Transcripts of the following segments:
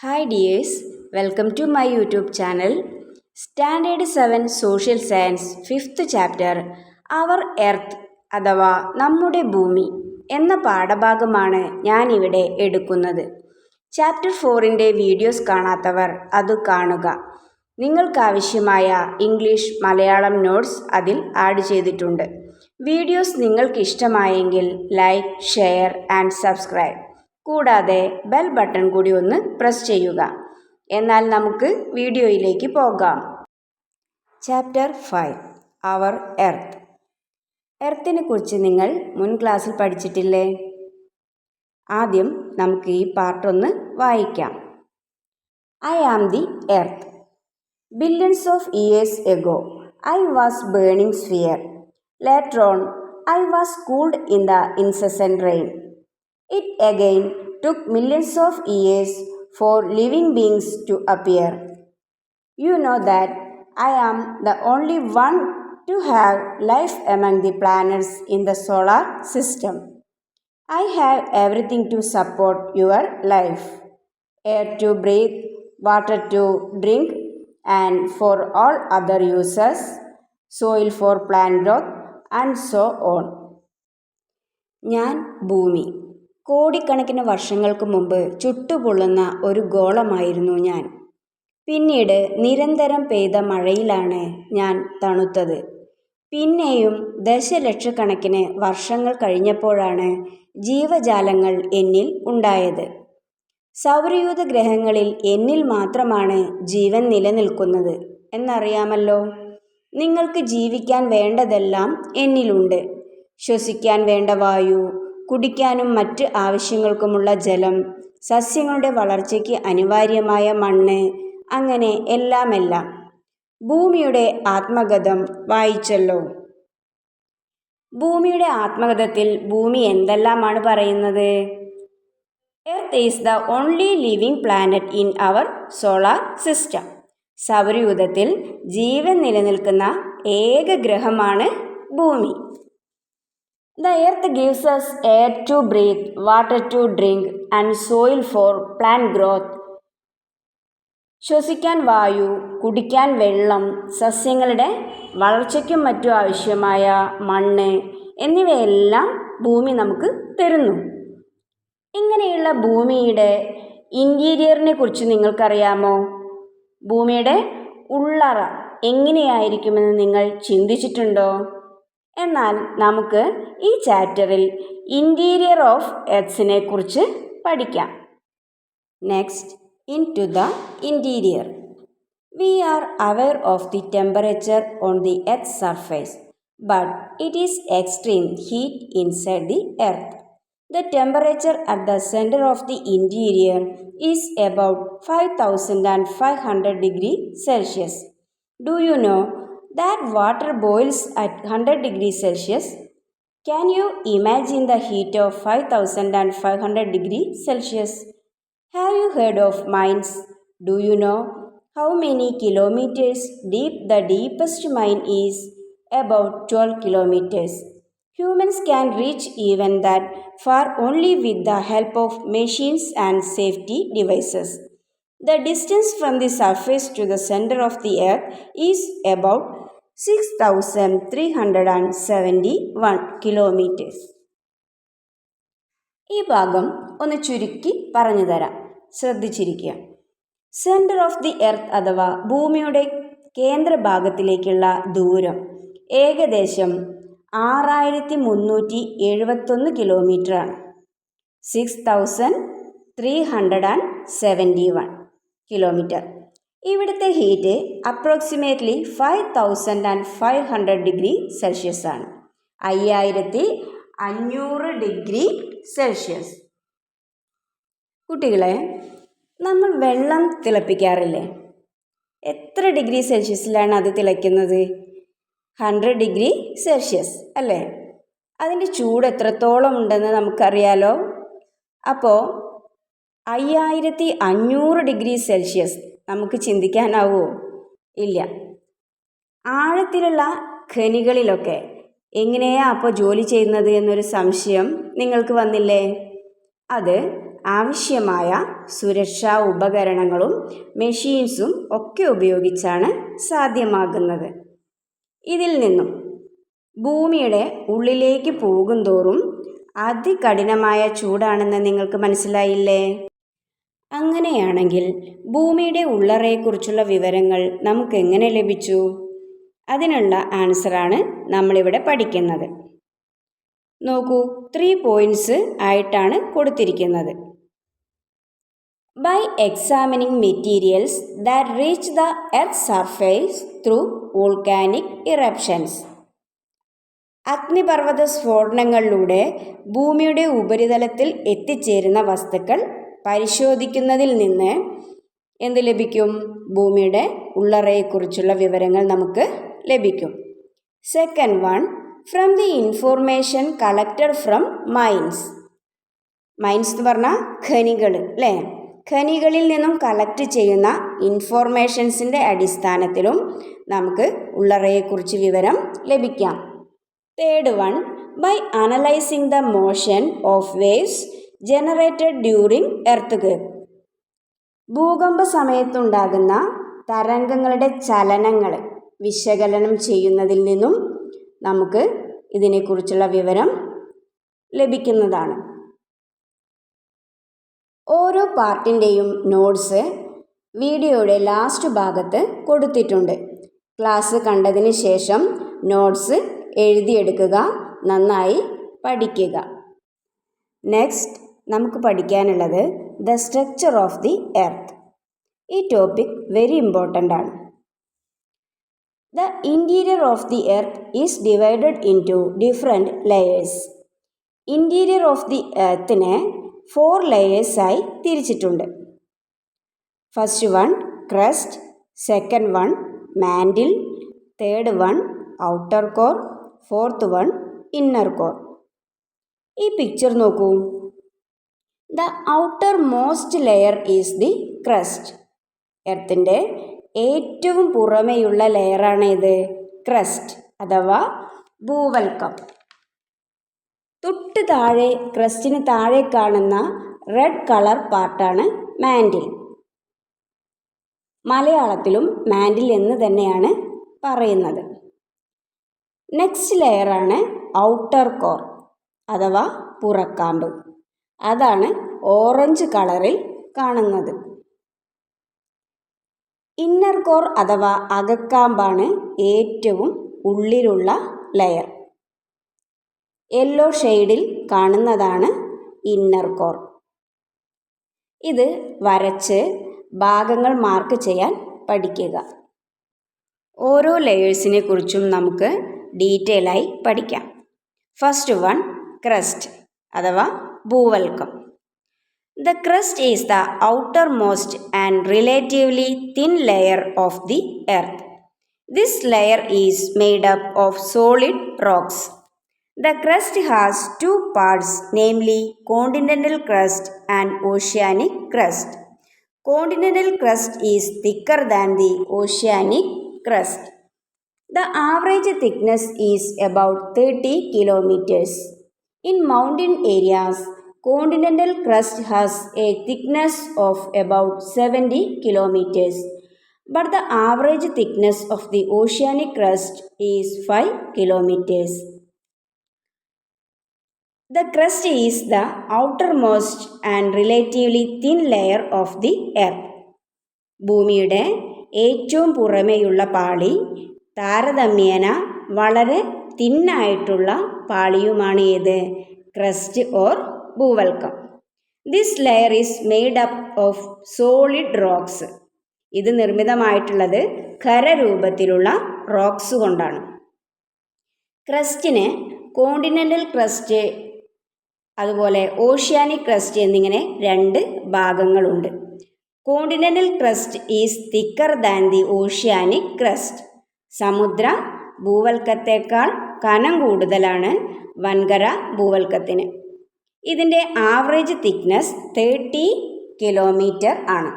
Hi dears welcome to my YouTube channel standard seven social science fifth chapter our earth അഥവാ നമ്മുടെ ഭൂമി എന്ന പാഠഭാഗമാണ് ഞാനിവിടെ എടുക്കുന്നത്. ചാപ്റ്റർ ഫോറിന്റെ വീഡിയോസ് കാണാത്തവർ അത് കാണുക. നിങ്ങൾക്കാവശ്യമായ ഇംഗ്ലീഷ് മലയാളം നോട്ട്സ് അതിൽ ആഡ് ചെയ്തിട്ടുണ്ട്. വീഡിയോസ് നിങ്ങൾക്ക് ഇഷ്ടമായെങ്കിൽ ലൈക്ക് ഷെയർ ആൻഡ് സബ്സ്ക്രൈബ്. കൂടാതെ ബെൽ ബട്ടൺ കൂടി ഒന്ന് പ്രസ് ചെയ്യുക. എന്നാൽ നമുക്ക് വീഡിയോയിലേക്ക് പോകാം. ചാപ്റ്റർ ഫൈവ് അവർ എർത്ത് എർത്തിനെ കുറിച്ച് നിങ്ങൾ മുൻ ക്ലാസ്സിൽ പഠിച്ചിട്ടില്ലേ? ആദ്യം നമുക്ക് ഈ പാർട്ടൊന്ന് വായിക്കാം. I am the earth billions of years ago I was burning sphere Later on, I was cooled in the incessant rain. It again took millions of years for living beings to appear. You know that I am the only one to have life among the planets in the solar system. I have everything to support your life air to breathe, water to drink, and for all other uses, soil for plant growth, and so on ഞാൻ ഭൂമി. കോടിക്കണക്കിന് വർഷങ്ങൾക്ക് മുമ്പ് ചുട്ടുപൊള്ളുന്ന ഒരു ഗോളമായിരുന്നു ഞാൻ. പിന്നീട് നിരന്തരം പെയ്ത മഴയിലാണ് ഞാൻ തണുത്തത്. പിന്നെയും ദശലക്ഷക്കണക്കിന് വർഷങ്ങൾ കഴിഞ്ഞപ്പോഴാണ് ജീവജാലങ്ങൾ എന്നിൽ ഉണ്ടായത്. സൗരയൂഥ ഗ്രഹങ്ങളിൽ എന്നിൽ മാത്രമാണ് ജീവൻ നിലനിൽക്കുന്നത് എന്നറിയാമല്ലോ. നിങ്ങൾക്ക് ജീവിക്കാൻ വേണ്ടതെല്ലാം എന്നിലുണ്ട്. ശ്വസിക്കാൻ വേണ്ട വായു കുടിക്കാനും മറ്റ് ആവശ്യങ്ങൾക്കുമുള്ള ജലം സസ്യങ്ങളുടെ വളർച്ചയ്ക്ക് അനിവാര്യമായ മണ്ണ് അങ്ങനെ എല്ലാമെല്ലാം. ഭൂമിയുടെ ആത്മഗതം വായിച്ചല്ലോ. ഭൂമിയുടെ ആത്മഗതത്തിൽ ഭൂമി എന്തെല്ലാമാണ് പറയുന്നത്? Earth is the only living planet in our solar system സൗരയൂഥത്തിൽ ജീവൻ നിലനിൽക്കുന്ന ഏക ഗ്രഹമാണ് ഭൂമി. The earth gives us air to breathe water to drink and soil for plant growth ശ്വസിക്കാൻ വായു കുടിക്കാൻ വെള്ളം സസ്യങ്ങളുടെ വളർച്ചയ്ക്കും മറ്റും ആവശ്യമായ മണ്ണ് എന്നിവയെല്ലാം ഭൂമി നമുക്ക് തരുന്നു. ഇങ്ങനെയുള്ള ഭൂമിയുടെ ഇന്റീരിയറിനെ കുറിച്ച് നിങ്ങൾക്കറിയാമോ? ഭൂമിയുടെ ഉള്ളറ എങ്ങനെയായിരിക്കുമെന്ന് നിങ്ങൾ ചിന്തിച്ചിട്ടുണ്ടോ? എന്നാൽ നമുക്ക് ഈ ചാപ്റ്ററിൽ ഇന്റീരിയർ ഓഫ് എർത്ത്സിനെ കുറിച്ച് പഠിക്കാം. Next into the interior we are aware of the temperature on the earth surface but it is extreme heat inside the earth The temperature at the center of the interior is about 5500 degree Celsius. Do you know that water boils at 100 degrees Celsius? Can you imagine the heat of 5500 degree Celsius? Have you heard of mines? Do you know how many kilometers deep the deepest mine is? About 12 kilometers. Humans can reach even that far only with the help of machines and safety devices. The distance from the surface to the center of the earth is about 6371 kilometers. ഈ ഭാഗം ഒന്ന് ചുരുക്കി പറഞ്ഞു തരാം ശ്രദ്ധിച്ചിരിക്കുക centre of the earth അഥവാ ഭൂമിയുടെ കേന്ദ്രഭാഗത്തിലേക്കുള്ള ദൂരം ഏകദേശം ആറായിരത്തി മുന്നൂറ്റി എഴുപത്തൊന്ന് കിലോമീറ്ററാണ് six thousand three hundred and seventy one kilometre ഇവിടുത്തെ heat approximately five thousand and five hundred degree Celsius ആണ്. അയ്യായിരത്തി അഞ്ഞൂറ് ഡിഗ്രി സെൽഷ്യസ് കുട്ടികളെ നമ്മൾ വെള്ളം തിളപ്പിക്കാറില്ലേ? എത്ര ഡിഗ്രി സെൽഷ്യസിലാണ് അത് തിളയ്ക്കുന്നത്? ഹൺഡ്രഡ് ഡിഗ്രി സെൽഷ്യസ് അല്ലേ? അതിന്റെ ചൂട് എത്രത്തോളം ഉണ്ടെന്ന് നമുക്കറിയാലോ. അപ്പോൾ അയ്യായിരത്തി അഞ്ഞൂറ് ഡിഗ്രി സെൽഷ്യസ് നമുക്ക് ചിന്തിക്കാനാവോ? ഇല്ല. ആഴത്തിലുള്ള ഖനികളിലൊക്കെ എങ്ങനെയാ അപ്പോൾ ജോലി ചെയ്യുന്നത് എന്നൊരു സംശയം നിങ്ങൾക്ക് വന്നില്ലേ? അത് ആവശ്യമായ സുരക്ഷാ ഉപകരണങ്ങളും മെഷീൻസും ഒക്കെ ഉപയോഗിച്ചാണ് സാധ്യമാകുന്നത്. ഇതിൽ നിന്നും ഭൂമിയുടെ ഉള്ളിലേക്ക് പോകും തോറും അതികഠിനമായ ചൂടാണെന്ന് നിങ്ങൾക്ക് മനസ്സിലായില്ലേ? അങ്ങനെയാണെങ്കിൽ ഭൂമിയുടെ ഉള്ളറയെക്കുറിച്ചുള്ള വിവരങ്ങൾ നമുക്ക് എങ്ങനെ ലഭിച്ചു? അതിനുള്ള ആൻസറാണ് നമ്മളിവിടെ പഠിക്കുന്നത്. നോക്കൂ ത്രീ പോയിന്റ്സ് ആയിട്ടാണ് കൊടുത്തിരിക്കുന്നത്. By examining materials that reach the earth surface through volcanic eruptions അഗ്നിപർവത സ്ഫോടനങ്ങളിലൂടെ ഭൂമിയുടെ ഉപരിതലത്തിൽ എത്തിച്ചേരുന്ന വസ്തുക്കൾ പരിശോധിക്കുന്നതിൽ നിന്ന് എന്ത് ലഭിക്കും? ഭൂമിയുടെ ഉള്ളറയെക്കുറിച്ചുള്ള വിവരങ്ങൾ നമുക്ക് ലഭിക്കും. Second one from the information collected from mines mines എന്ന് പറഞ്ഞാൽ ഖനികൾ അല്ലേ ഖനികളിൽ നിന്നും കളക്ട് ചെയ്യുന്ന ഇൻഫോർമേഷൻസിന്റെ അടിസ്ഥാനത്തിലും നമുക്ക് ഉള്ളറയെക്കുറിച്ച് വിവരം ലഭിക്കാം. Third one by analysing the motion of waves generated during earth ഭൂകമ്പ സമയത്തുണ്ടാകുന്ന തരംഗങ്ങളുടെ ചലനങ്ങൾ വിശകലനം ചെയ്യുന്നതിൽ നിന്നും നമുക്ക് ഇതിനെക്കുറിച്ചുള്ള വിവരം ലഭിക്കുന്നതാണ്. ഓരോ പാർട്ടിന്റെയും നോട്ട്സ് വീഡിയോയുടെ ലാസ്റ്റ് ഭാഗത്ത് കൊടുത്തിട്ടുണ്ട്. ക്ലാസ് കണ്ടതിന് ശേഷം നോട്ട്സ് എഴുതിയെടുക്കുക നന്നായി പഠിക്കുക. നെക്സ്റ്റ് നമുക്ക് പഠിക്കാനുള്ളത് the structure of the earth ഈ ടോപ്പിക് വെരി ഇമ്പോർട്ടന്റ് ആണ്. The interior of the earth is divided into different layers interior of the എർത്തിനെ four ലെയേഴ്സായി തിരിച്ചിട്ടുണ്ട്. First one crust second one mantle third one outer core fourth one inner core ഈ picture നോക്കൂ. The outermost layer is the crust എർത്തിന്റെ ഏറ്റവും പുറമെയുള്ള ലെയറാണ് ഇത് crest അഥവാ ഭൂവൽക്കം. തൊട്ട് താഴെ ക്രസ്റ്റിന് താഴെ കാണുന്ന റെഡ് കളർ പാർട്ടാണ് മാൻഡിൽ. മലയാളത്തിലും മാൻഡിൽ എന്ന് തന്നെയാണ് പറയുന്നത്. നെക്സ്റ്റ് ലെയറാണ് ഔട്ടർ കോർ അഥവാ പുറക്കാമ്പ്. അതാണ് ഓറഞ്ച് കളറിൽ കാണുന്നത്. ഇന്നർ കോർ അഥവാ അകക്കാമ്പാണ് ഏറ്റവും ഉള്ളിലുള്ള ലെയർ. യെല്ലോ ഷെയ്ഡിൽ കാണുന്നതാണ് ഇന്നർ കോർ ഇത് വരച്ച് ഭാഗങ്ങൾ മാർക്ക് ചെയ്യാൻ പഠിക്കുക. ഓരോ ലെയേഴ്സിനെ കുറിച്ചും നമുക്ക് ഡീറ്റെയിൽ ആയി പഠിക്കാം. ഫസ്റ്റ് വൺ ക്രസ്റ്റ് അഥവാ ഭൂവൽക്കം. The crust is the outermost and relatively thin layer of the earth this layer is made up of solid rocks The crust has two parts, namely continental crust and oceanic crust. Continental crust is thicker than the oceanic crust. The average thickness is about 30 kilometers. In mountain areas, continental crust has a thickness of about 70 kilometers. But the average thickness of the oceanic crust is 5 kilometers. The crust is the outermost and relatively thin layer of the earth. ഭൂമിയുടെ ഏറ്റവും പുറമേയുള്ള പാളി താരതമ്യേന വളരെ തിന്നായിട്ടുള്ള പാളിയുമാണ് ഏത്? Crust or ഭൂവൽക്കം. This layer is made up of solid rocks ഇത് നിർമ്മിതമായിട്ടുള്ളത് ഖരരൂപത്തിലുള്ള റോക്സ് കൊണ്ടാണ്. ക്രസ്റ്റിന് കോണ്ടിനെന്റൽ ക്രസ്റ്റ് അതുപോലെ ഓഷ്യാനിക് ക്രസ്റ്റ് എന്നിങ്ങനെ രണ്ട് ഭാഗങ്ങളുണ്ട്. Continental crust is thicker than the oceanic crust. സമുദ്ര ഭൂവൽക്കത്തേക്കാൾ കനം കൂടുതലാണ് വൻകര ഭൂവൽക്കത്തിന്. ഇതിന്റെ ആവറേജ് തിക്നെസ് തേർട്ടി കിലോമീറ്റർ ആണ്.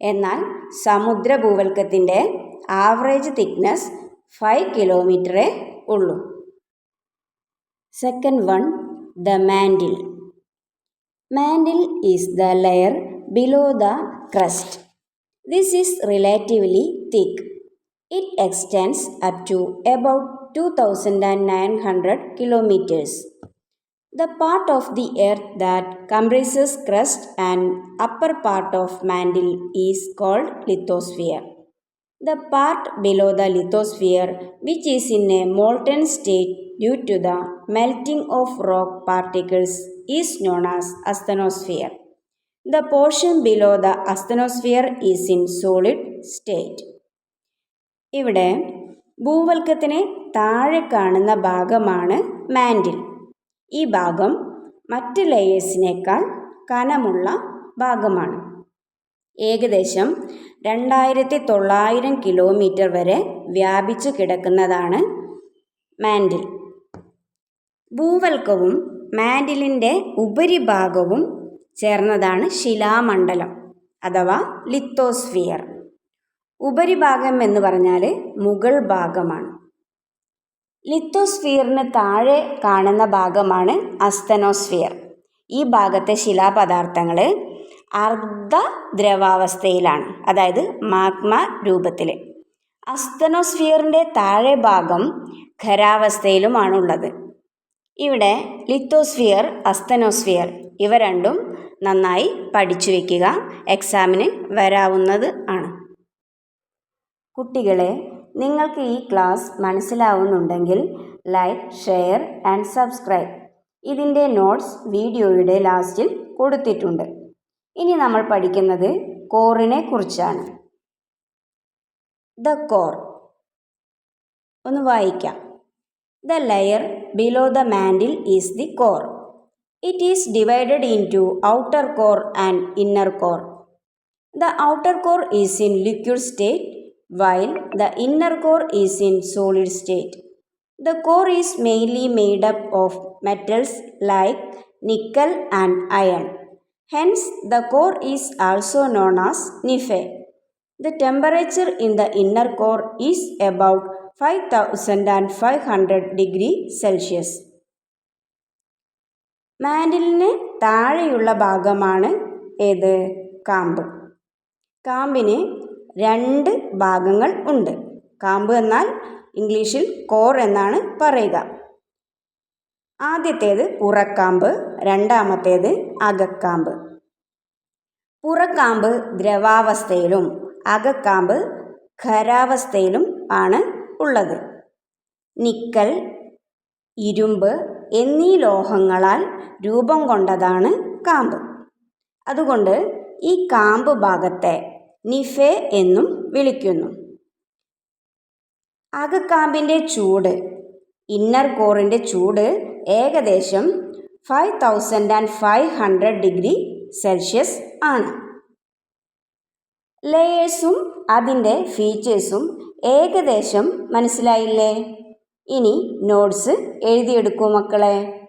എന്നാൽ സമുദ്ര ഭൂവൽക്കത്തിന്റെ ആവറേജ് തിക്നെസ് ഫൈവ് കിലോമീറ്ററേ ഉള്ളൂ. Second one, the mantle. Mantle is the layer below the crust. This is relatively thick. It extends up to about 2900 kilometers. The part of the earth that comprises crust and upper part of mantle is called lithosphere. The part below the lithosphere, which is in a molten state due to the melting of rock particles, is known as asthenosphere. The portion below the asthenosphere is in solid state. ഇവിടെ ഭൂവൽക്കത്തിന് താഴെ കാണുന്ന ഭാഗമാണ് mantle ഈ ഭാഗം മറ്റ് ലെയേഴ്സിനേക്കാൾ കനമുള്ള ഭാഗമാണ് ഏകദേശം രണ്ടായിരത്തി തൊള്ളായിരം കിലോമീറ്റർ വരെ വ്യാപിച്ചു കിടക്കുന്നതാണ് മാൻഡിൽ ഭൂവൽക്കവും മാൻഡിലിന്റെ ഉപരിഭാഗവും ചേർന്നതാണ് ശിലാമണ്ഡലം അഥവാ ലിത്തോസ്ഫിയർ. ഉപരിഭാഗം എന്ന് പറഞ്ഞാൽ മുകൾ ഭാഗമാണ്. ലിത്തോസ്ഫിയറിന് താഴെ കാണുന്ന ഭാഗമാണ് അസ്തനോസ്ഫിയർ. ഈ ഭാഗത്തെ ശിലാപദാർത്ഥങ്ങൾ അർദ്ധ ദ്രവാവസ്ഥയിലാണ് അതായത് മാഗ്മ രൂപത്തിൽ അസ്തനോസ്ഫിയറിന്റെ താഴെ ഭാഗം ഖരാവസ്ഥയിലുമാണുള്ളത്. ഇവിടെ ലിത്തോസ്ഫിയർ അസ്തനോസ്ഫിയർ ഇവ രണ്ടും നന്നായി പഠിച്ചു വയ്ക്കുക എക്സാമിന് വരാവുന്നത് ആണ്. കുട്ടികളെ നിങ്ങൾക്ക് ഈ ക്ലാസ് മനസ്സിലാവുന്നുണ്ടെങ്കിൽ ലൈക്ക് ഷെയർ ആൻഡ് സബ്സ്ക്രൈബ് ഇതിന്റെ നോട്ട്സ് വീഡിയോയുടെ ലാസ്റ്റിൽ കൊടുത്തിട്ടുണ്ട്. ഇനി നമ്മൾ പഠിക്കുന്നത് കോറിനെ കുറിച്ചാണ്. ദ കോർ ഒന്ന് വായിക്കാം. The layer below the mantle is the core. It is divided into outer core and inner core. The outer core is in liquid state while the inner core is in solid state. The core is mainly made up of metals like nickel and iron. Hence, the core is also known as Nife. The temperature in the inner core is about 5500 degree Celsius മാൻഡിലിന് താഴെയുള്ള ഭാഗമാണ് ഏത്? കാമ്പ്. കാമ്പിന് രണ്ട് ഭാഗങ്ങൾ ഉണ്ട്. കാമ്പ് എന്നാൽ ഇംഗ്ലീഷിൽ core എന്നാണ് പറയുക. ആദ്യത്തേത് പുറക്കാമ്പ് രണ്ടാമത്തേത് അകക്കാമ്പ്. പുറക്കാമ്പ് ദ്രവാവസ്ഥയിലും അകക്കാമ്പ് ഖരാവസ്ഥയിലും ആണ് ഉള്ളത്. നിക്കൽ ഇരുമ്പ് എന്നീ ലോഹങ്ങളാൽ രൂപം കൊണ്ടതാണ് കാമ്പ്. അതുകൊണ്ട് ഈ കാമ്പ് ഭാഗത്തെ നിഫെ എന്നും വിളിക്കുന്നു. അകക്കാമ്പിന്റെ ചൂട് ഇന്നർ കോറിന്റെ ചൂട് ഏകദേശം five thousand and five hundred degree Celsius ആണ്. ലെയേഴ്സും അതിന്റെ ഫീച്ചേഴ്സും ഏകദേശം മനസ്സിലായില്ലേ? ഇനി നോട്ട്സ് എഴുതിയെടുക്കൂ മക്കളെ.